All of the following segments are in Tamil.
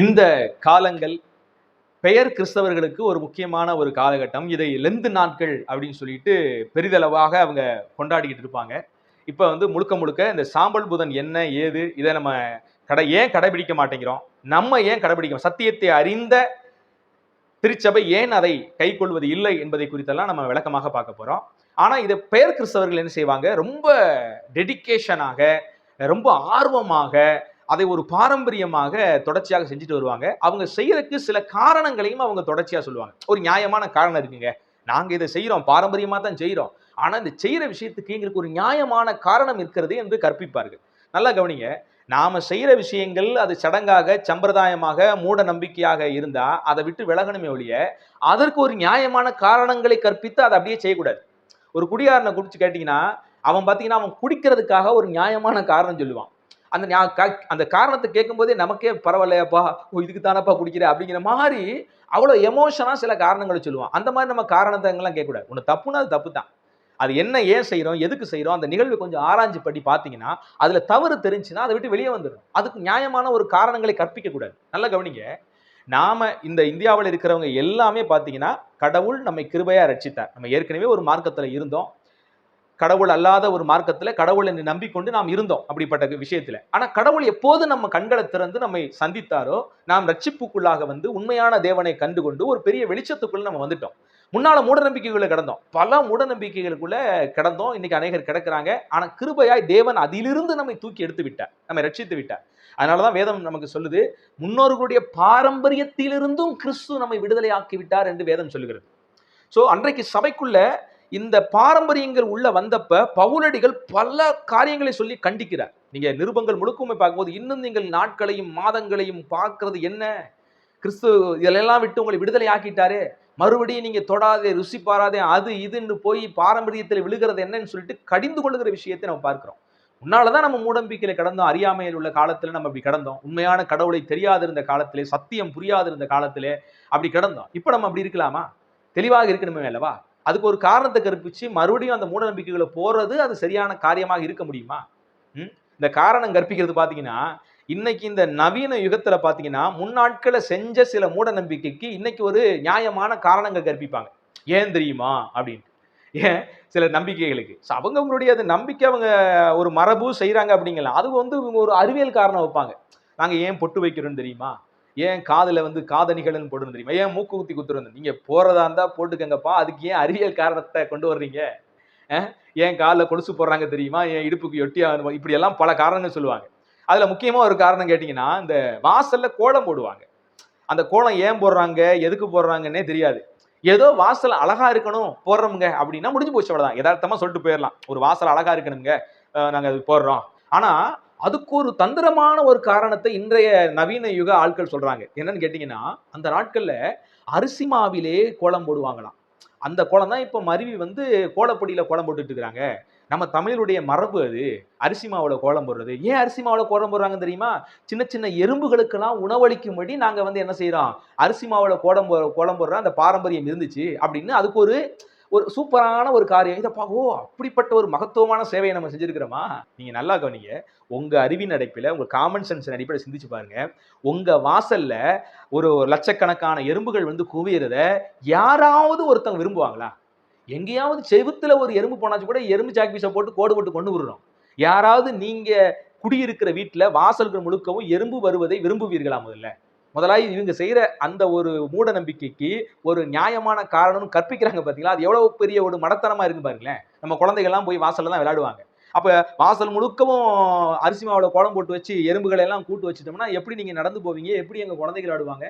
இந்த காலங்கள் பெயர் கிறிஸ்தவர்களுக்கு ஒரு முக்கியமான ஒரு காலகட்டம். இதை லெந்து நாட்கள் அப்படின்னு சொல்லிட்டு பெரிதளவாக அவங்க கொண்டாடிக்கிட்டு இருப்பாங்க. இப்போ வந்து முழுக்க முழுக்க இந்த சாம்பல் புதன் என்ன ஏது இதை நம்ம கடை ஏன் கடைபிடிக்க மாட்டேங்கிறோம்? நம்ம ஏன் கடைபிடிக்கிறோம் சத்தியத்தை அறிந்த திருச்சபை ஏன் அதை கைக்கொள்வது இல்லை என்பதை குறித்தெல்லாம் நம்ம விளக்கமாக பார்க்க போகிறோம் ஆனால் இதை பெயர் கிறிஸ்தவர்கள் என்ன செய்வாங்க? ரொம்ப டெடிகேஷனாக ரொம்ப ஆர்வமாக அதை ஒரு பாரம்பரியமாக தொடர்ச்சியாக செஞ்சுட்டு வருவாங்க. அவங்க செய்யறதுக்கு சில காரணங்களையும் அவங்க தொடர்ச்சியாக சொல்லுவாங்க. ஒரு நியாயமான காரணம் இருக்குங்க. நாங்கள் இதை செய்கிறோம் பாரம்பரியமாக தான் செய்கிறோம் ஆனால் இந்த செய்கிற விஷயத்துக்கு எங்களுக்கு ஒரு நியாயமான காரணம் இருக்கிறது என்று கற்பிப்பார்கள். நல்லா கவனிங்க. நாம செய்கிற விஷயங்கள் அது சடங்காக சம்பிரதாயமாக மூட நம்பிக்கையாக இருந்தால் அதை விட்டு விலகணுமே ஒழிய அதற்கு ஒரு நியாயமான காரணங்களை கற்பித்து அதை அப்படியே செய்யக்கூடாது. ஒரு குடியாரனை குடிச்சு கேட்டிங்கன்னா அவன் பார்த்தீங்கன்னா அவன் குடிக்கிறதுக்காக ஒரு நியாயமான காரணம் சொல்லுவான். அந்த அந்த காரணத்தை கேட்கும்போதே நமக்கே பரவாயில்லையாப்பா ஓ இதுக்கு தானப்பா குடிக்கிற? அப்படிங்கிற மாதிரி அவ்வளோ எமோஷனாக சில காரணங்களை சொல்லுவான். அந்த மாதிரி நம்ம காரணத்தைங்கெல்லாம் கேட்கக்கூடாது. ஒன்று தப்புனா அது தப்பு தான் அது என்ன ஏன் செய்கிறோம் எதுக்கு செய்கிறோம் அந்த நிகழ்வை கொஞ்சம் ஆராய்ஞ்சு படி பார்த்தீங்கன்னா அதில் தவறு தெரிஞ்சுன்னா அதை விட்டு வெளியே வந்துடும் அதுக்கு நியாயமான ஒரு காரணங்களை கற்பிக்கக்கூடாது. நல்லா கவனிங்க. நாம இந்த இந்தியாவில் இருக்கிறவங்க எல்லாமே பார்த்தீங்கன்னா கடவுள் நம்மை கிருபையாக ரட்சித்தார். நம்ம ஏற்கனவே ஒரு மார்க்கத்தில் இருந்தோம். கடவுள் அல்லாத ஒரு மார்க்கத்தில் கடவுள் என்று நம்பிக்கொண்டு நாம் இருந்தோம் அப்படிப்பட்ட விஷயத்தில். ஆனால் கடவுள் எப்போது நம்ம கண்களை திறந்து நம்மை சந்தித்தாரோ நாம் ரட்சிப்புக்குள்ளாக வந்து உண்மையான தேவனை கண்டுகொண்டு ஒரு பெரிய வெளிச்சத்துக்குள்ள நம்ம வந்துட்டோம். முன்னால மூடநம்பிக்கைகளை கிடந்தோம். பல மூடநம்பிக்கைகளுக்குள்ள கிடந்தோம். இன்னைக்கு அநேகர் கிடக்குறாங்க. ஆனா கிருபையாய் தேவன் அதிலிருந்து நம்மை தூக்கி எடுத்து விட்டார். நம்மை ரட்சித்து விட்டார். அதனாலதான் வேதம் நமக்கு சொல்லுது முன்னோர்களுடைய பாரம்பரியத்திலிருந்தும் கிறிஸ்து நம்மை விடுதலை ஆக்கி விட்டார் என்று வேதம் சொல்லுகிறது. ஸோ அன்றைக்கு சபைக்குள்ள இந்த பாரம்பரியங்கள் உள்ள வந்தப்ப பவுலடிகள் பல காரியங்களை சொல்லி கண்டிக்கிறார். நீங்க நிருபங்கள் முழுக்குமே பார்க்கும்போது இன்னும் நீங்கள் நாட்களையும் மாதங்களையும் பார்க்கறது என்ன? கிறிஸ்து இதெல்லாம் விட்டு உங்களை விடுதலை ஆக்கிட்டாரு. மறுபடியும் நீங்க தொடாதே ருசி பாராதே அது இதுன்னு போய் பாரம்பரியத்தில் விழுகிறது என்னன்னு சொல்லிட்டு கடிந்து கொள்ளுகிற விஷயத்தை நம்ம பார்க்கிறோம். உன்னாலதான் நம்ம மூடம்பிக்கையில கடந்தோம். அறியாமையில் உள்ள காலத்துல நம்ம அப்படி கடந்தோம். உண்மையான கடவுளை தெரியாதிருந்த காலத்திலே சத்தியம் புரியாதிருந்த காலத்திலே அப்படி கிடந்தோம். இப்போ நம்ம அப்படி இருக்கலாமா? தெளிவாக இருக்கணுமே அல்லவா? அதுக்கு ஒரு காரணத்தை கற்பிச்சு மறுபடியும் அந்த மூட நம்பிக்கைகளை போறது அது சரியான காரியமாக இருக்க முடியுமா? இந்த காரணம் கற்பிக்கிறது பார்த்தீங்கன்னா இன்னைக்கு இந்த நவீன யுகத்துல பார்த்தீங்கன்னா முன்னாட்களை செஞ்ச சில மூட நம்பிக்கைக்கு இன்னைக்கு ஒரு நியாயமான காரணங்கள் கற்பிப்பாங்க. ஏன் தெரியுமா? அப்படின்னு ஏன்? சில நம்பிக்கைகளுக்கு. ஸோ அவங்களுடைய அது நம்பிக்கை அவங்க ஒரு மரபு செய்கிறாங்க அப்படிங்கலாம். அது வந்து இவங்க ஒரு அறிவியல் காரணம் வைப்பாங்க. நாங்கள் ஏன் பொட்டு வைக்கிறோன்னு தெரியுமா? ஏன் காதில் வந்து காதணிகள்னு போடணும் தெரியுமா? ஏன் மூக்கு குத்தி குத்துறது நீங்கள் போகிறதா இருந்தால் போட்டுக்கங்கப்பா. அதுக்கு ஏன் அறிவியல் காரணத்தை கொண்டு வர்றீங்க? ஏன் காலில் கொலுசு போடுறாங்க தெரியுமா? ஏன் இடுப்புக்கு ஒட்டி ஆகணும் இப்படி எல்லாம் பல காரணங்கள் சொல்லுவாங்க. அதில் முக்கியமாக ஒரு காரணம் கேட்டிங்கன்னா இந்த வாசலில் கோலம் போடுவாங்க. அந்த கோலம் ஏன் போடுறாங்க? எதுக்கு போடுறாங்கன்னே தெரியாது. ஏதோ வாசல் அழகா இருக்கணும் போடுறோமுங்க அப்படின்னா முடிஞ்சு போச்சு அவ்வளோதான் யதார்த்தமாக சொல்லிட்டு போயிடலாம். ஒரு வாசல் அழகா இருக்கணுங்க. நாங்கள் அது போடுறோம். ஆனால் அதுக்கு ஒரு தந்திரமான ஒரு காரணத்தை இன்றைய நவீன யுக ஆட்கள் சொல்றாங்க. என்னன்னு கேட்டீங்கன்னா அந்த நாட்கள்ல அரிசி மாவிலே கோலம் போடுவாங்களாம். அந்த கோலம் தான் இப்போ மருவி வந்து கோலப்பொடியில கோலம் போட்டுட்டு இருக்கிறாங்க நம்ம தமிழருடைய மரபு அது. அரிசி மாவுல கோலம் போடுறது. ஏன் அரிசி மாவுல கோலம் போடுறாங்க தெரியுமா? சின்ன சின்ன எறும்புகளுக்கெல்லாம் உணவளிக்கும்படி நாங்க வந்து என்ன செய்கிறோம் அரிசி மாவுல கோலம் போ கோலம் போடுற அந்த பாரம்பரியம் இருந்துச்சு அப்படின்னு அதுக்கு ஒரு ஒரு சூப்பரான ஒரு காரியம். இதை பா ஓ அப்படிப்பட்ட ஒரு மகத்துவமான சேவையை நம்ம செஞ்சுருக்கிறோமா? நீங்கள் நல்லா கவனிங்க. உங்கள் அறிவின் அடைப்பில் உங்கள் காமன் சென்ஸ் அடிப்படையில் சிந்திச்சு பாருங்க. உங்கள் வாசலில் ஒரு லட்சக்கணக்கான எறும்புகள் வந்து குவியறத யாராவது ஒருத்தவங்க விரும்புவாங்களா? எங்கேயாவது செவுத்தில் ஒரு எறும்பு போனாச்சு கூட எறும்பு சாக்பீஸை போட்டு கோடு போட்டு கொண்டு விடுறோம். யாராவது நீங்கள் குடியிருக்கிற வீட்டில் வாசல்கள் முழுக்கவும் எறும்பு வருவதை விரும்புவீர்களா முதல்ல? முதலாவது இவங்க செய்கிற அந்த ஒரு மூட நம்பிக்கைக்கு ஒரு நியாயமான காரணம் கற்பிக்கிறாங்க பார்த்தீங்களா அது எவ்வளோ பெரிய ஒரு மடத்தனமாக இருக்கு பாருங்களேன். நம்ம குழந்தைகள்லாம் போய் வாசலில் தான் விளையாடுவாங்க. அப்போ வாசல் முழுக்கவும் அரிசி மாவில் குளம் போட்டு வச்சு எறும்புகளை எல்லாம் கூட்டு வச்சுட்டோம்னா எப்படி நீங்கள் நடந்து போவீங்க? எப்படி எங்கள் குழந்தைகள் ஆடுவாங்க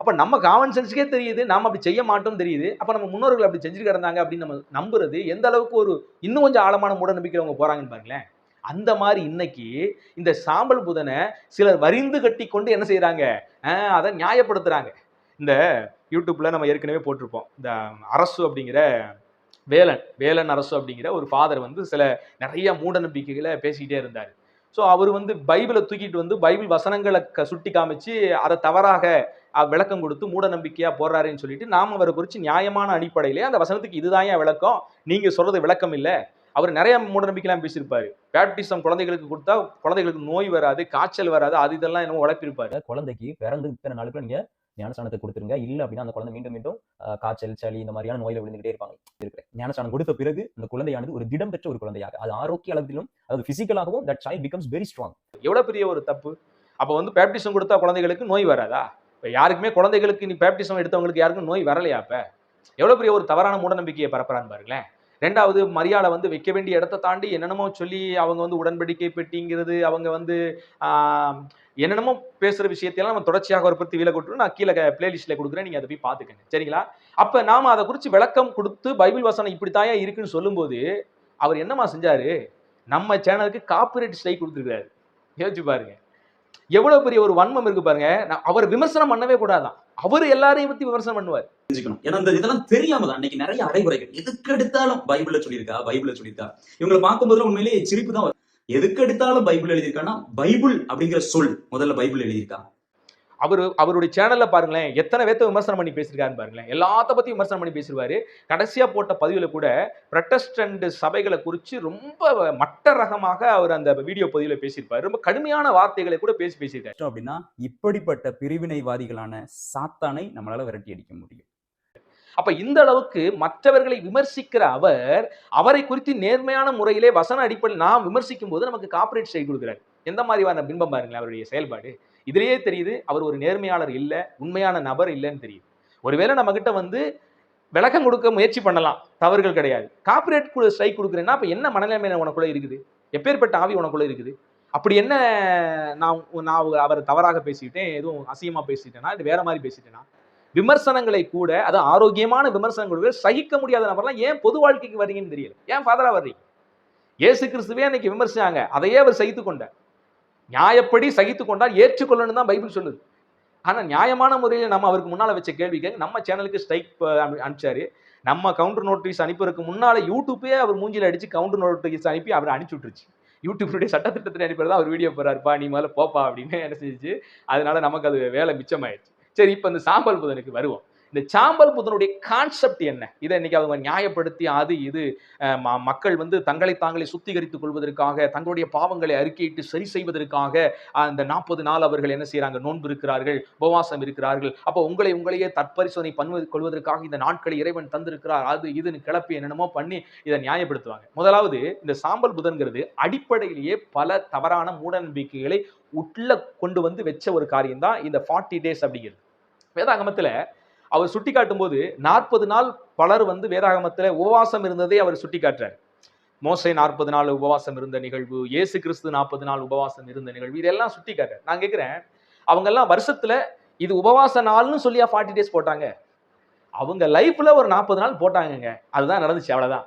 அப்போ நம்ம காமன் சென்ஸுக்கே தெரியுது. நாம் அப்படி செய்ய மாட்டோம் தெரியுது. அப்போ நம்ம முன்னோர்கள் அப்படி செஞ்சுட்டு கிடந்தாங்க அப்படின்னு நம்ம நம்புறது எந்த அளவுக்கு ஒரு இன்னும் கொஞ்சம் ஆழமான மூட நம்பிக்கை அவங்க போகிறாங்கன்னு பாருங்களேன். அந்த மாதிரி இன்னைக்கு இந்த சாம்பல் புதனை சிலர் வரிந்து கட்டி கொண்டு என்ன செய்கிறாங்க அதை நியாயப்படுத்துகிறாங்க இந்த யூடியூப்பில் நம்ம ஏற்கனவே போட்டிருப்போம். இந்த அரசு அப்படிங்கிற வேலன் வேலன் அரசு அப்படிங்கிற ஒரு ஃபாதர் வந்து சில நிறைய மூட நம்பிக்கைகளை பேசிக்கிட்டே இருந்தார். ஸோ அவர் வந்து பைபிளை தூக்கிட்டு வந்து பைபிள் வசனங்களை க- சுட்டி காமிச்சு அதை தவறாக விளக்கம் கொடுத்து மூட நம்பிக்கையாக போடுறாருன்னு சொல்லிட்டு நாம் அவரை குறித்து நியாயமான அடிப்படையிலே அந்த வசனத்துக்கு இதுதான் ஏன் விளக்கம்? நீங்கள் சொல்கிறது விளக்கம் இல்லை. அவர் நிறைய மூட நம்பிக்கைலாம் பேசியிருப்பாரு. பேப்டிசம் குழந்தைகளுக்கு கொடுத்தா குழந்தைகளுக்கு நோய் வராது காய்ச்சல் வராது அது இதெல்லாம் என்னமோ உழைப்பிருப்பாரு. குழந்தைக்கு பிறந்து இத்தனை நாளுக்குள்ள நீங்க ஞானஸ்தானத்தை கொடுத்துருங்க. இல்ல அப்படின்னா அந்த குழந்தை மீண்டும் மீண்டும் காய்ச்சல் சளி இந்த மாதிரியான நோயில விழுந்துகிட்டே இருப்பாங்க. இருக்கிறேன் ஞானஸ்தானம் கொடுத்த பிறகு அந்த குழந்தையானது ஒரு திடம் பெற்ற ஒரு குழந்தையாக. அது ஆரோக்கிய அளவிலும் அது பிசிக்கலாகவும் that child becomes very strong எவ்வளவு பெரிய ஒரு தப்பு? அப்போ வந்து பேப்டிசம் கொடுத்தா குழந்தைகளுக்கு நோய் வராதா? இப்போ யாருக்குமே குழந்தைகளுக்கு நீ பேப்டிசம் எடுத்தவங்களுக்கு யாருக்கும் நோய் வரலையா அப்ப? எவ்வளவு பெரிய ஒரு தவறான மூட நம்பிக்கையை பரப்புறான்னு பாருங்களேன். ரெண்டாவது மரியாதை வந்து வைக்க வேண்டிய இடத்த தாண்டி என்னென்னமோ சொல்லி அவங்க வந்து உடன்படிக்கை பெட்டிங்கிறது அவங்க வந்து என்னென்னமோ பேசுகிற விஷயத்தையெல்லாம் நம்ம தொடர்ச்சியாக ஒரு பத்தி வீல கொடுத்துரும் நான் கீழே பிளேலிஸ்ட்டில் கொடுக்குறேன். நீங்கள் அதை போய் பார்த்துக்கங்க. சரிங்களா? அப்போ நாம அதை குறித்து விளக்கம் கொடுத்து பைபிள் வசனம் இப்படித்தாயா இருக்குன்னு சொல்லும்போது அவர் என்னமா செஞ்சார்? நம்ம சேனலுக்கு காப்பிரைட் ஸ்ட்ரைக் கொடுத்துருக்காரு யோசிச்சு பாருங்க. எவ்வளோ பெரிய ஒரு வன்மம் இருக்கு பாருங்க. அவர் விமர்சனம் பண்ணவே கூடாதான். அவர் எல்லாரையும் பத்தி விமர்சனம் பண்ணுவார். தெரிஞ்சுக்கணும். ஏன்னா இந்த இதெல்லாம் தெரியாம தான். அன்னைக்கு நிறைய அடைகுறைகள். எதுக்கு எடுத்தாலும் பைபிள்ல சொல்லியிருக்கா? பைபிள்ல சொல்லியிருக்கா? இவங்களை பார்க்கும்போது உண்மையிலேயே சிரிப்பு தான் எதுக்கு எடுத்தாலும் பைபிள் எழுதியிருக்கான்னா பைபிள் அப்படிங்கிற சொல் முதல்ல பைபிள் எழுதியிருக்கா? அவர் அவருடைய சேனல்ல பாருங்களேன் எத்தனை பேர்த்த விமர்சனம் பண்ணி பேசியிருக்காருன்னு பாருங்களேன். எல்லாத்த பத்தி விமர்சனம் பண்ணி பேசிருவாரு. கடைசியா போட்ட பதிவுல கூட பிரட்டஸ்டன்ட் சபைகளை குறித்து ரொம்ப மட்ட ரகமாக அவர் அந்த வீடியோ பதிவுல பேசியிருப்பாரு. ரொம்ப கடுமையான வார்த்தைகளை கூட பேசி பேசியிருக்காரு. அப்படின்னா இப்படிப்பட்ட பிரிவினைவாதிகளான சாத்தானை நம்மளால விரட்டி அடிக்க முடியும். அப்ப இந்த அளவுக்கு மற்றவர்களை விமர்சிக்கிற அவர் அவரை குறித்து நேர்மையான முறையிலே வசன அடிப்படையில் நாம் விமர்சிக்கும் போது நமக்கு காப்பரேட் செய்து கொடுக்குறாரு. எந்த மாதிரியான பிம்பம் பாருங்களேன் அவருடைய செயல்பாடு. இதுலேயே தெரியுது அவர் ஒரு நேர்மையாளர் இல்லை உண்மையான நபர் இல்லைன்னு தெரியுது. ஒருவேளை நம்மகிட்ட வந்து விளக்கம் கொடுக்க முயற்சி பண்ணலாம் தவறுகள் கிடையாது. காப்பரேட் ஸ்ட்ரைக் கொடுக்குறேன்னா அப்போ என்ன மனநிலைமை உனக்குள்ள இருக்குது? எப்பேற்பட்ட ஆவி உனக்குள்ள இருக்குது? அப்படி என்ன நான் நான் அவர் தவறாக பேசிட்டேன் எதுவும் அசியமாக பேசிட்டேனா இது வேற மாதிரி பேசிட்டேனா? விமர்சனங்களை கூட அது ஆரோக்கியமான விமர்சனங்கள் சகிக்க முடியாத நபர்லாம் ஏன் பொது வாழ்க்கைக்கு வர்றீங்கன்னு தெரியல. ஏன் ஃபாதராக வர்றீங்க? ஏசு கிறிஸ்துவே அன்னைக்கு விமர்சிச்சாங்க அதையே அவர் சகித்து கொண்டார். நியாயப்படி சகித்து கொண்டால் ஏற்றுக்கொள்ளணும் தான் பைபிள் சொல்லுது. ஆனால் நியாயமான முறையில் நம்ம அவருக்கு முன்னால் வச்ச கேள்விக்கு நம்ம சேனலுக்கு ஸ்ட்ரைக் அனுப்பிச்சாரு. நம்ம கவுண்டர் நோட்டீஸ் அனுப்புறதுக்கு முன்னால யூடியூப்பே அவர் மூஞ்சியில் அடித்து கவுண்டர் நோட்டீஸ் அனுப்பி அவர் அனுப்பிச்சி விட்டுருச்சு. யூடியூப்னுடைய சட்டத்திட்டத்தில் அனுப்பிடுறதா அவர் வீடியோ போறாருப்பா நீ மேலே போப்பா அப்படின்னு என்ன செஞ்சு அதனால நமக்கு அது வேலை மிச்சமாயிடுச்சு சரி இப்போ இந்த சாம்பல் புதனுக்கு வருவோம். இந்த சாம்பல் புதனுடைய கான்செப்ட் என்ன? இதை இன்னைக்கு அவங்க நியாயப்படுத்தி அது இது ம- மக்கள் வந்து தங்களை தாங்களே சுத்திகரித்துக் கொள்வதற்காக தங்களுடைய பாவங்களை அறிக்கையிட்டு சரி செய்வதற்காக அந்த நாற்பது நாள் அவர்கள் என்ன செய்யறாங்க நோன்பு இருக்கிறார்கள் உபவாசம் இருக்கிறார்கள். அப்போ உங்களை உங்களையே தற்பரிசோதனை பண்ணுவது கொள்வதற்காக இந்த நாட்களை இறைவன் தந்திருக்கிறார் அது இதுன்னு கிளப்பி என்னென்னமோ பண்ணி இதை நியாயப்படுத்துவாங்க. முதலாவது இந்த சாம்பல் புதன்கிறது அடிப்படையிலேயே பல தவறான மூட நம்பிக்கைகளை உள்ள கொண்டு வந்து வச்ச ஒரு காரியம் தான் இந்த ஃபார்ட்டி டேஸ் அப்படிங்கிறது. வேதாகமத்தில் அவர் சுட்டி காட்டும்போது நாற்பது நாள் பலர் வந்து வேதாகமத்தில் உபவாசம் இருந்ததை அவர் சுட்டி காட்டுறார் மோசை நாற்பது நாள் உபவாசம் இருந்த நிகழ்வு இயேசு கிறிஸ்து நாற்பது நாள் உபவாசம் இருந்த நிகழ்வு இதெல்லாம் சுட்டி காட்டுறார் நான் கேட்குறேன் அவங்க எல்லாம் வருஷத்துல இது உபவாச நாள்னு சொல்லியா ஃபார்ட்டி டேஸ் போட்டாங்க. அவங்க லைஃப்பில் ஒரு நாற்பது நாள் போட்டாங்கங்க. அதுதான் நடந்துச்சு அவ்வளோதான்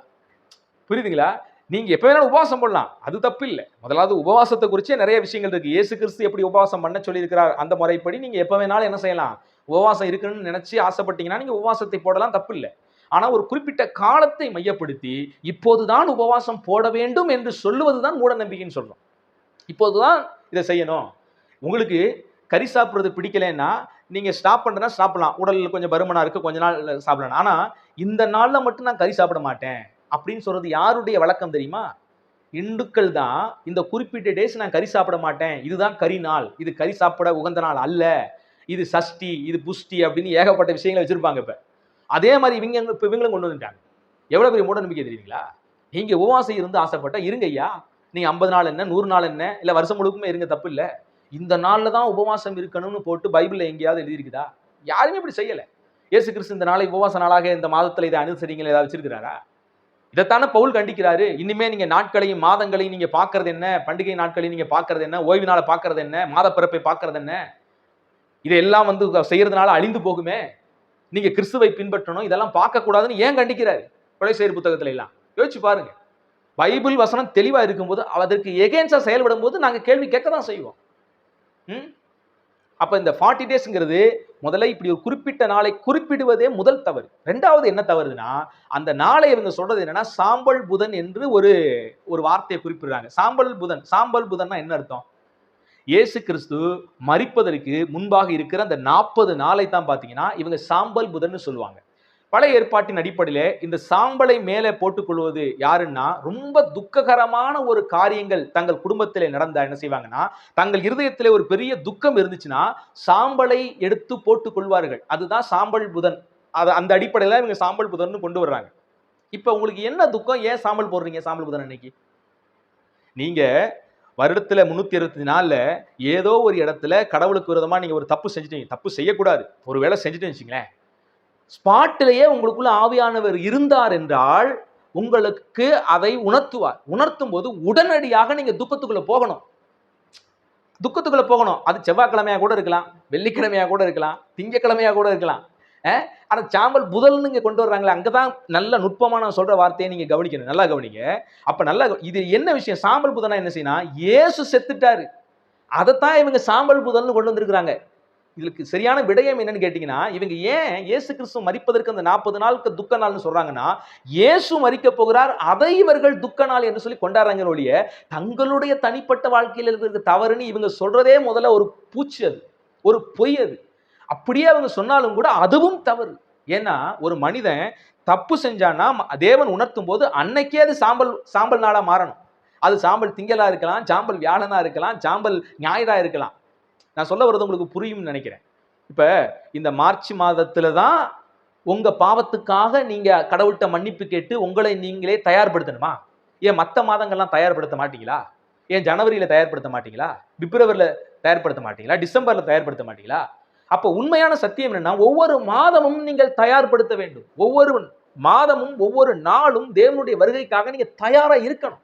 புரியுதுங்களா? நீங்கள் எப்போ வேணாலும் உபவாசம் பண்ணலாம் அது தப்பு இல்லை. முதலாவது உபவாசத்தை குறிச்சே நிறைய விஷயங்கள் இருக்குது இயேசு கிறிஸ்து எப்படி உபவாசம் பண்ண சொல்லியிருக்கிறார் அந்த முறைப்படி நீங்கள் எப்போ வேணாலும் என்ன செய்யலாம்? உபவாசம் இருக்கணும்னு நினைச்சு ஆசைப்பட்டீங்கன்னா நீங்க உபவாசத்தை போடலாம் தப்பு இல்லை ஆனா ஒரு குறிப்பிட்ட காலத்தை மையப்படுத்தி இப்போதுதான் உபவாசம் போட வேண்டும் என்று சொல்லுவதுதான் மூட நம்பிக்கைன்னு சொல்றோம். இப்போதுதான் இதை செய்யணும். உங்களுக்கு கறி சாப்பிட்றது பிடிக்கலன்னா நீங்கள் ஸ்டாப் பண்ணுறதுனா சாப்பிடலாம் உடல் கொஞ்சம் பருமனாக இருக்குது கொஞ்ச நாள் சாப்பிடலாம். ஆனால் இந்த நாளில் மட்டும் நான் கறி சாப்பிட மாட்டேன் அப்படின்னு சொல்கிறது யாருடைய வழக்கம் தெரியுமா? இந்துக்கள் தான் இந்த குறிப்பிட்ட டேஸ் நான் கறி சாப்பிட மாட்டேன். இதுதான் கறி நாள். இது கறி சாப்பிட உகந்த நாள் அல்ல. இது சஷ்டி இது புஷ்டி அப்படின்னு ஏகப்பட்ட விஷயங்களை வச்சுருப்பாங்க இப்போ. அதே மாதிரி இவங்க இப்போ இவங்களும் கொண்டு வந்துட்டாங்க. எவ்வளோ பெரிய மூட நம்பிக்கை தெரியுங்களா? நீங்கள் உபவாசம் இருந்து ஆசைப்பட்டா இருங்க ஐயா. நீங்கள் ஐம்பது நாள் என்ன நூறு நாள் என்ன இல்லை வருஷம் முழுக்குமே இருங்க தப்பு இல்லை. இந்த நாளில் தான் உபவாசம் இருக்கணும்னு போட்டு பைபிளில் எங்கேயாவது எழுதியிருக்குதா? யாருமே இப்படி செய்யலை. இயேசு கிறிஸ்து இந்த நாளை உபவாச நாளாக இந்த மாதத்தில் இதை அனுசரிங்களை ஏதாவது வச்சிருக்கிறாரா? இதைத்தானே பவுல் கண்டிக்கிறாரு. இனிமே நீங்க நாட்களையும் மாதங்களையும் நீங்க பாக்குறது என்ன? பண்டிகை நாட்களையும் நீங்க பாக்குறது என்ன? ஓய்வு நாளை பாக்குறது என்ன? மாதப்பிறப்பை பாக்குறது என்ன? இதெல்லாம் வந்து செய்யறதுனால அழிந்து போகுமே. நீங்க கிறிஸ்துவை பின்பற்றணும் இதெல்லாம் பார்க்க கூடாதுன்னு ஏன் கண்டிக்கிறாரு? கொலை செய்யற புத்தகத்துல எல்லாம். யோசிச்சு பாருங்க. பைபிள் வசனம் தெளிவா இருக்கும்போது அதற்கு எகேன்ஸ்டா செயல்படும் போது நாங்க கேள்வி கேட்க தான் செய்வோம். ம்? அப்ப இந்த ஃபார்ட்டி டேஸ்ங்கிறது முதல்ல இப்படி ஒரு குறிப்பிட்ட நாளை குறிப்பிடுவதே முதல் தவறு. ரெண்டாவது என்ன தவறுனா அந்த நாளை இவங்க சொல்றது என்னன்னா சாம்பல் புதன் என்று ஒரு ஒரு வார்த்தையை குறிப்பிடுறாங்க. சாம்பல் புதன் சாம்பல் புதன்னா என்ன அர்த்தம்? இயேசு கிறிஸ்து மறிப்பதற்கு முன்பாக இருக்கிற அந்த நாற்பது நாளை தான் பார்த்தீங்கன்னா இவங்க சாம்பல் புதன்னு சொல்லுவாங்க. பழைய ஏற்பாட்டின் அடிப்படையில் இந்த சாம்பலை மேலே போட்டுக்கொள்வது யாருன்னா ரொம்ப துக்ககரமான ஒரு காரியங்கள் தங்கள் குடும்பத்தில் நடந்தா என்ன செய்வாங்கன்னா தங்கள் இருதயத்தில் ஒரு பெரிய துக்கம் இருந்துச்சுன்னா சாம்பலை எடுத்து போட்டுக்கொள்வார்கள். அதுதான் சாம்பல் புதன். அது அந்த அடிப்படையில் இவங்க சாம்பல் புதன்னு கொண்டு வர்றாங்க. இப்போ உங்களுக்கு என்ன துக்கம்? ஏன் சாம்பல் போடுறீங்க சாம்பல் புதன் அன்னைக்கு? நீங்கள் வருடத்தில் முந்நூற்றி அறுபத்தி நாலில் ஏதோ ஒரு இடத்துல கடவுளுக்கு விரோதமாக நீங்கள் ஒரு தப்பு செஞ்சுட்டீங்க. தப்பு செய்யக்கூடாது. ஒரு வேளை செஞ்சுட்டு வச்சுங்களேன் ஸ்பாட்டிலேயே உங்களுக்குள்ள ஆவியானவர் இருந்தார் என்றால் உங்களுக்கு அதை உணர்த்துவார். உணர்த்தும் போது உடனடியாக நீங்கள் துக்கத்துக்குள்ளே போகணும். துக்கத்துக்குள்ளே போகணும். அது செவ்வாய்க்கிழமையாக கூட இருக்கலாம். வெள்ளிக்கிழமையா கூட இருக்கலாம். திங்கக்கிழமையா கூட இருக்கலாம். ஆனால் சாம்பல் புதல்னு இங்கே கொண்டு வர்றாங்களே அங்கே தான் நல்ல நுட்பமாக நான் சொல்கிற வார்த்தையை நீங்கள் கவனிக்கணும். நல்லா கவனிங்க. அப்போ நல்லா இது என்ன விஷயம்? சாம்பல் புதனா என்ன செய்யணும் ஏசு செத்துட்டாரு. அதைத்தான் இவங்க சாம்பல் புதல்னு கொண்டு வந்திருக்கிறாங்க. இதுக்கு சரியான விடயம் என்னன்னு கேட்டிங்கன்னா இவங்க ஏன் இயேசு கிறிஸ்து மரிப்பதற்கு அந்த நாற்பது நாளுக்கு துக்க நாள்னு சொல்கிறாங்கன்னா இயேசு மறிக்க போகிறார் அதை இவர்கள் துக்க நாள் என்று சொல்லி கொண்டாடுறாங்க ஒழிய தங்களுடைய தனிப்பட்ட வாழ்க்கையில் இருக்கிற தவறுன்னு இவங்க சொல்கிறதே முதல்ல ஒரு பூச்சி அது. ஒரு பொய் அது. அப்படியே அவங்க சொன்னாலும் கூட அதுவும் தவறு. ஏன்னா ஒரு மனிதன் தப்பு செஞ்சான்னா தேவன் உணர்த்தும் போது அன்னைக்கே அது சாம்பல் சாம்பல் நாளாக மாறணும். அது சாம்பல் திங்களாக இருக்கலாம் சாம்பல் வியாழனாக இருக்கலாம் சாம்பல் ஞாயிறாக இருக்கலாம். நான் சொல்ல வர்றது உங்களுக்கு புரியும்னு நினைக்கிறேன். இப்போ இந்த மார்ச் மாதத்தில் தான் உங்கள் பாவத்துக்காக நீங்கள் கடவுள்கிட்ட மன்னிப்பு கேட்டு உங்களை நீங்களே தயார்படுத்தணுமா? ஏன் மற்ற மாதங்கள்லாம் தயார்படுத்த மாட்டீங்களா? ஏன் ஜனவரியில் தயார்படுத்த மாட்டீங்களா? பிப்ரவரியில் தயார்படுத்த மாட்டீங்களா? டிசம்பரில் தயார்படுத்த மாட்டீங்களா? அப்போ உண்மையான சத்தியம் என்னன்னா ஒவ்வொரு மாதமும் நீங்கள் தயார்படுத்த வேண்டும். ஒவ்வொரு மாதமும் ஒவ்வொரு நாளும் தேவனுடைய வருகைக்காக நீங்கள் தயாராக இருக்கணும்.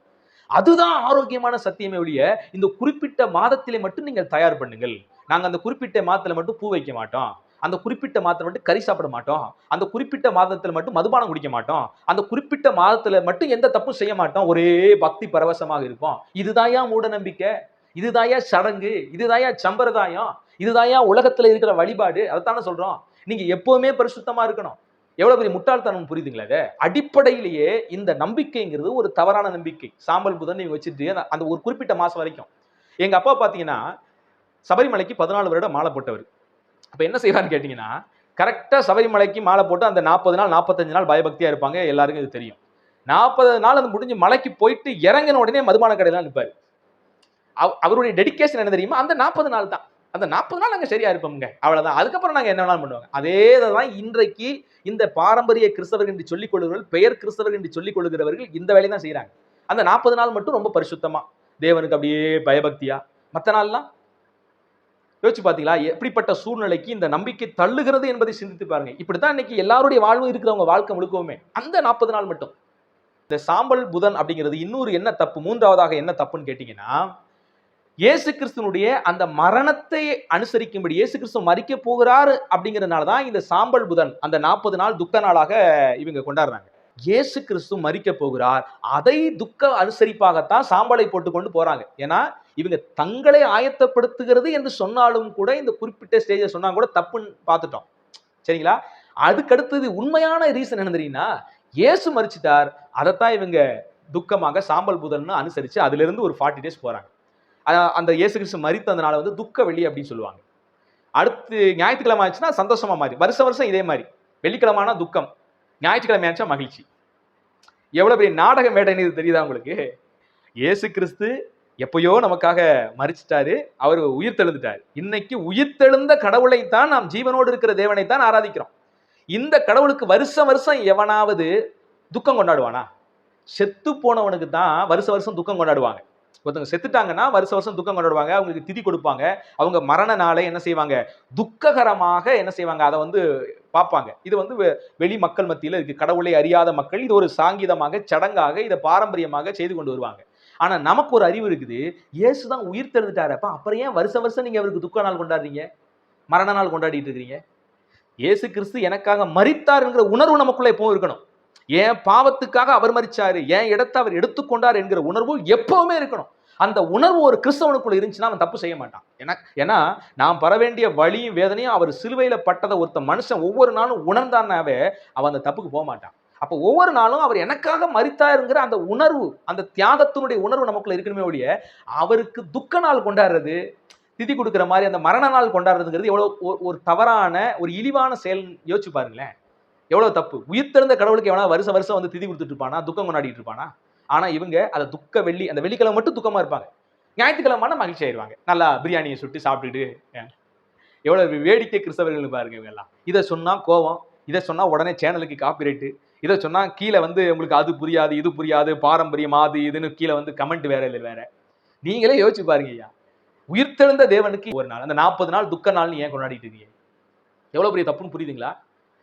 அதுதான் ஆரோக்கியமான சத்தியமே ஒழிய இந்த குறிப்பிட்ட மாதத்திலே மட்டும் நீங்கள் தயார் பண்ணுங்கள். நாங்கள் அந்த குறிப்பிட்ட மாதத்தில் மட்டும் பூ வைக்க மாட்டோம். அந்த குறிப்பிட்ட மாதத்தில் மட்டும் கறி சாப்பிட மாட்டோம். அந்த குறிப்பிட்ட மாதத்தில் மட்டும் மதுபானம் குடிக்க மாட்டோம். அந்த குறிப்பிட்ட மாதத்தில் மட்டும் எந்த தப்பும் செய்ய மாட்டோம். ஒரே பக்தி பரவசமாக இருப்போம். இதுதாயா மூட நம்பிக்கை இதுதாயா சடங்கு இதுதாயா சம்பிரதாயம் இதுதாயா உலகத்துல இருக்கிற வழிபாடு அதைத்தானே சொல்றோம். நீங்க எப்பவுமே பரிசுத்தமா இருக்கணும். எவ்வளவு பெரிய முட்டாள்தனம் புரியுதுங்களா அது அடிப்படையிலேயே இந்த நம்பிக்கைங்கிறது ஒரு தவறான நம்பிக்கை. சாம்பல் புதன் நீங்க வச்சுட்டு அந்த- ஒரு குறிப்பிட்ட மாசம் வரைக்கும். எங்க அப்பா பாத்தீங்கன்னா சபரிமலைக்கு பதினாலு வருடம் மாலை போட்டவர். அப்ப என்ன செய்வார்னு கேட்டீங்கன்னா கரெக்டா சபரிமலைக்கு மாலை போட்டு அந்த நாற்பது நாள் நாற்பத்தஞ்சு நாள் பயபக்தியா இருப்பாங்க எல்லாருக்கும் இது தெரியும். நாற்பது நாள் அது முடிஞ்சு மலைக்கு போயிட்டு இறங்கின உடனே மதுபான கடையெல்லாம் நிற்பாரு அவருடைய டெடிகேஷன் என்ன தெரியுமா? அந்த நாற்பது நாள் தான். அந்த நாற்பது நாள் நாங்கள் சரியா இருப்போங்க அவ்வளோதான் அதுக்கப்புறம் நாங்கள் என்ன வேணாலும் பண்ணுவாங்க. அதே தான் இன்றைக்கு இந்த பாரம்பரிய கிறிஸ்தவர்கள் என்று சொல்லிக் கொள்கிறவர்கள் பெயர் கிறிஸ்தவர்கள் என்று சொல்லிக் கொள்கிறவர்கள் இந்த வேலையை தான் செய்கிறாங்க அந்த நாற்பது நாள் மட்டும் ரொம்ப பரிசுத்தமா. தேவனுக்கு அப்படியே பயபக்தியா. மற்ற நாள்லாம் யோசிச்சு பார்த்தீங்களா எப்படிப்பட்ட சூழ்நிலைக்கு இந்த நம்பிக்கை தள்ளுகிறது என்பதை சிந்தித்து பாருங்க. இப்படித்தான் இன்னைக்கு எல்லாருடைய வாழ்வும் இருக்கிறவங்க வாழ்க்கை முழுக்கவுமே. அந்த நாற்பது நாள் மட்டும். இந்த சாம்பல் புதன் அப்படிங்கிறது இன்னொரு என்ன தப்பு? மூன்றாவதாக என்ன தப்புன்னு கேட்டீங்கன்னா இயேசு கிறிஸ்துனுடைய அந்த மரணத்தை அனுசரிக்கும்படி இயேசு கிறிஸ்து மறிக்க போகிறார் அப்படிங்கிறதுனால தான் இந்த சாம்பல் புதன் அந்த நாற்பது நாள் துக்க நாளாக இவங்க கொண்டாடுறாங்க. இயேசு கிறிஸ்து மறிக்க போகிறார். அதை துக்க அனுசரிப்பாகத்தான் சாம்பலை போட்டுக்கொண்டு போறாங்க. ஏன்னா இவங்க தங்களை ஆயத்தப்படுத்துகிறது என்று சொன்னாலும் கூட இந்த குறிப்பிட்ட ஸ்டேஜை சொன்னா கூட தப்புன்னு பார்த்துட்டோம். சரிங்களா? அதுக்கடுத்தது உண்மையான ரீசன் என்ன தெரியுமா? இயேசு மறிச்சிட்டார் அதைத்தான் இவங்க துக்கமாக சாம்பல் புதன்னு அனுசரிச்சு அதுல இருந்து ஒரு ஃபார்ட்டி டேஸ் போறாங்க. அந்த இயேசு கிறிஸ்து மறித்ததுனால வந்து துக்க வெள்ளி அப்படின்னு சொல்லுவாங்க. அடுத்து ஞாயிற்றுக்கிழமை ஆச்சுன்னா சந்தோஷமா மாறி. வருஷம் வருஷம் இதே மாதிரி வெள்ளிக்கிழமைனா துக்கம். ஞாயிற்றுக்கிழமை ஆச்சா மகிழ்ச்சி. எவ்வளோ பெரிய நாடக மேடைன்னு இது தெரியுதா உங்களுக்கு? இயேசு கிறிஸ்து எப்பயோ நமக்காக மறிச்சிட்டாரு அவர் உயிர் தெழுந்துட்டார். இன்னைக்கு உயிர் தெழுந்த கடவுளை தான் நாம் ஜீவனோடு இருக்கிற தேவனை தான் ஆராதிக்கிறோம். இந்த கடவுளுக்கு வருஷம் வருஷம் எவனாவது துக்கம் கொண்டாடுவானா? செத்து போனவனுக்கு தான் வருஷ வருஷம் துக்கம் கொண்டாடுவாங்க. ஒருத்தவங்க செத்துட்டாங்கன்னா வருஷ வருஷம் துக்கம் கொண்டாடுவாங்க அவங்களுக்கு திதி கொடுப்பாங்க. அவங்க மரண நாளை என்ன செய்வாங்க? துக்ககரமாக என்ன செய்வாங்க? அதை வந்து பார்ப்பாங்க. இது வந்து வெ- வெளி மக்கள் மத்தியில் இருக்கு. கடவுளை அறியாத மக்கள் இது ஒரு சாங்கீதமாக சடங்காக இதை பாரம்பரியமாக செய்து கொண்டு வருவாங்க. ஆனா நமக்கு ஒரு அறிவு இருக்குது. இயேசு தான் உயிர் தெழுந்துட்டாரப்ப அப்புறம் ஏன் வருஷம் வருஷம் நீங்க அவருக்கு துக்க நாள் கொண்டாடுறீங்க? மரண நாள் கொண்டாடிட்டு இருக்கிறீங்க? இயேசு கிறிஸ்து எனக்காக மரித்தார்ங்கிற உணர்வு நமக்குள்ள எப்பவும் இருக்கணும். ஏன் பாவத்துக்காக அவர் மறிச்சாரு ஏன் இடத்தை அவர் எடுத்துக்கொண்டார் என்கிற உணர்வு எப்பவுமே இருக்கணும். அந்த உணர்வு ஒரு கிறிஸ்தவனுக்குள்ள இருந்துச்சுன்னா அவன் தப்பு செய்ய மாட்டான். ஏன்னா ஏன்னா நாம் பெற வேண்டிய வழியும் வேதனையும் அவர் சிலுவையில் பட்டதை ஒருத்த மனுஷன் ஒவ்வொரு நாளும் உணர்ந்தானாவே அவன் அந்த தப்புக்கு போக மாட்டான். அப்போ ஒவ்வொரு நாளும் அவர் எனக்காக மறித்தாருங்கிற அந்த உணர்வு அந்த தியாகத்தினுடைய உணர்வு நமக்குள்ள இருக்கணுமே ஒழிய அவருக்கு துக்க நாள் கொண்டாடுறது திதி கொடுக்குற மாதிரி அந்த மரண நாள் கொண்டாடுறதுங்கிறது எவ்வளோ ஒரு தவறான ஒரு இழிவான செயல் யோசிச்சு பாருங்களேன். எவ்வளவு தப்பு? உயிர்த்தெழுந்த கடவுளுக்கு எவனா வருஷம் வருஷம் வந்து திதி கொடுத்துட்டு இருப்பானா? துக்கம் கொண்டாடிட்டு இருப்பானா? ஆனா இவங்க அதை துக்க வெள்ளி அந்த வெள்ளிக்கிழமை மட்டும் துக்கமா இருப்பாங்க. ஞாயிற்றுக்கிழமான மகிழ்ச்சி ஆயிடுவாங்க. நல்லா பிரியாணியை சுட்டு சாப்பிட்டுட்டு எவ்வளோ எவ்வளவு வேடிக்கை கிறிஸ்தவர்கள் பாருங்க இவங்க எல்லாம். இதை சொன்னா கோவம் இதை சொன்னா உடனே சேனலுக்கு காப்பிரைட்டு இதை சொன்னா கீழே வந்து உங்களுக்கு அது புரியாது இது புரியாது பாரம்பரியம் அது இதுன்னு கீழே வந்து கமெண்ட் வேற இல்லை வேற. நீங்களே யோசிச்சு பாருங்க ஐயா. உயிர்த்தெழுந்த தேவனுக்கு ஒரு நாள் அந்த நாற்பது நாள் துக்க நாள்னு ஏன் கொண்டாடிட்டு இருக்கீங்க? எவ்வளவு பெரிய தப்புன்னு புரியுதுங்களா?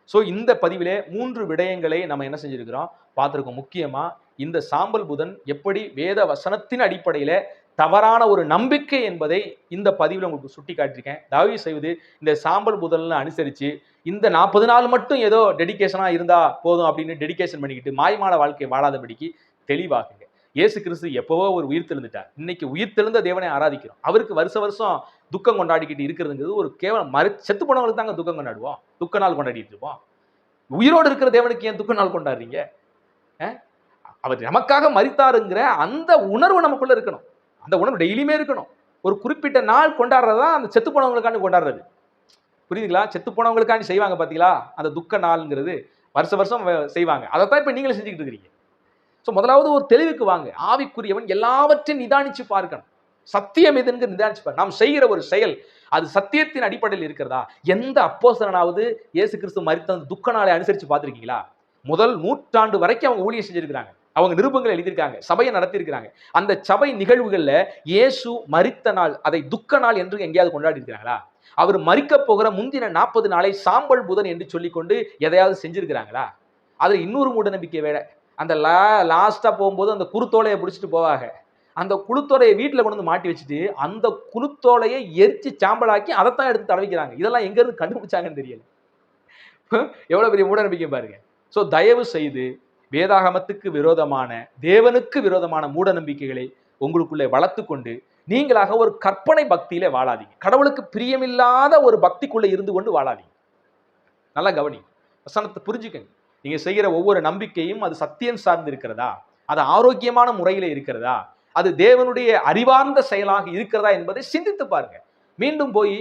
ஸோ இந்த பதிவிலே மூன்று விடயங்களை நம்ம என்ன செஞ்சிருக்கிறோம்? பார்த்துருக்கோம். முக்கியமாக இந்த சாம்பல் புதன் எப்படி வேத வசனத்தின் அடிப்படையில் தவறான ஒரு நம்பிக்கை என்பதை இந்த பதிவில் உங்களுக்கு சுட்டி காட்டியிருக்கேன் தயவு செய்வது இந்த சாம்பல் புதன்ல அனுசரித்து இந்த நாற்பது நாள் மட்டும் ஏதோ டெடிக்கேஷனாக இருந்தால் போதும் அப்படின்னு டெடிகேஷன் பண்ணிக்கிட்டு மாயமான வாழ்க்கை வாழாதபடிக்கு தெளிவாகுங்க. இயேசு கிறிஸ்து எப்பவோ ஒரு உயிர் தெழுந்துட்டார். இன்னைக்கு உயிர் தெழுந்த தேவனை ஆராதிக்கிறோம். அவருக்கு வருஷ வருஷம் துக்கம் கொண்டாடிக்கிட்டு இருக்கிறதுங்கிறது ஒரு கேவலம் மறு செத்து போனவங்களுக்கு தாங்க துக்கம் கொண்டாடுவோம். துக்க நாள் கொண்டாடிட்டு இருப்போம். உயிரோடு இருக்கிற தேவனுக்கு ஏன் துக்க நாள் கொண்டாடுறீங்க? அவர் நமக்காக மறித்தாருங்கிற அந்த உணர்வு நமக்குள்ள இருக்கணும். அந்த உணர்வு டெய்லியுமே இருக்கணும். ஒரு குறிப்பிட்ட நாள் கொண்டாடுறதா அந்த செத்து போனவங்களுக்காண்டி கொண்டாடுறது. புரியுதுங்களா? செத்து போனவங்களுக்காண்டி செய்வாங்க பார்த்தீங்களா அந்த துக்க நாள்ங்கிறது வருஷ வருஷம் செய்வாங்க. அதைத்தான் இப்போ நீங்களும் செஞ்சுக்கிட்டு இருக்கிறீங்க. ஸோ முதலாவது ஒரு தெளிவுக்கு வாங்க. ஆவிக்குரியவன் எல்லாவற்றையும் நிதானிச்சு பார்க்கணும். சத்தியம் எதுன்னு நிதானிச்சு பாரு. நாம் செய்கிற ஒரு செயல் அது சத்தியத்தின் அடிப்படையில் இருக்கிறதா? எந்த அப்போசனாவது இயேசு கிறிஸ்து மறித்த அந்த துக்க நாளை அனுசரிச்சு பார்த்திருக்கீங்களா? முதல் நூற்றாண்டு வரைக்கும் அவங்க ஊழியம் செஞ்சிருக்கிறாங்க. அவங்க நிருபங்கள் எழுதியிருக்காங்க சபையை நடத்தியிருக்கிறாங்க. அந்த சபை நிகழ்வுகள்ல இயேசு மரித்த நாள் அதை துக்க நாள் என்று எங்கேயாவது கொண்டாடி இருக்கிறாங்களா அவர் மறிக்க போகிற முந்தின நாற்பது நாளை சாம்பல் புதன் என்று சொல்லிக்கொண்டு எதையாவது செஞ்சிருக்கிறாங்களா? அதில் இன்னொரு மூட நம்பிக்கை வேற அந்த லா லாஸ்ட்டாக போகும்போது அந்த குருத்தோலையை பிடிச்சிட்டு போவாங்க. அந்த குளுத்தோலையை வீட்டில் கொண்டு வந்து மாட்டி வச்சுட்டு அந்த குளுத்தோலையை எரிச்சு சாம்பலாக்கி அதைத்தான் எடுத்து தடவிக்கிறாங்க. இதெல்லாம் எங்கேருந்து கண்டுபிடிச்சாங்கன்னு தெரியல. எவ்வளோ பெரிய மூட நம்பிக்கை பாருங்க. ஸோ தயவு செய்து வேதாகமத்துக்கு விரோதமான தேவனுக்கு விரோதமான மூட நம்பிக்கைகளை உங்களுக்குள்ளே வளர்த்து கொண்டு நீங்களாக ஒரு கற்பனை பக்தியிலே வாழாதீங்க. கடவுளுக்கு பிரியமில்லாத ஒரு பக்திக்குள்ளே இருந்து கொண்டு வாழாதீங்க. நல்லா கவனி வசனத்தை புரிஞ்சுக்கங்க. நீங்க செய்கிற ஒவ்வொரு நம்பிக்கையும் அது சத்தியம் சார்ந்து இருக்கிறதா அது ஆரோக்கியமான முறையில இருக்கிறதா? அது தேவனுடைய அறிவார்ந்த செயலாக இருக்கிறதா என்பதை சிந்தித்து பாருங்க. மீண்டும் போய்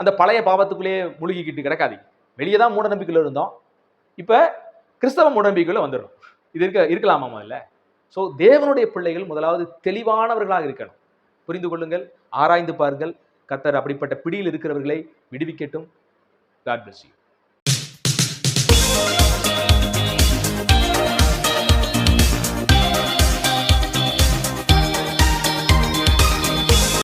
அந்த பழைய பாவத்துக்குள்ளேயே முழுகிக்கிட்டு கிடக்காது வெளியே தான் மூட நம்பிக்கையில் இருந்தோம். இப்போ கிறிஸ்தவ மூட நம்பிக்கையில் வந்துடும் இது இருக்க இருக்கலாமா முதல்ல? ஸோ தேவனுடைய பிள்ளைகள் முதலாவது தெளிவானவர்களாக இருக்கணும். புரிந்து கொள்ளுங்கள் ஆராய்ந்து பாருங்கள். கத்தர் அப்படிப்பட்ட பிடியில் இருக்கிறவர்களை விடுவிக்கட்டும். God bless you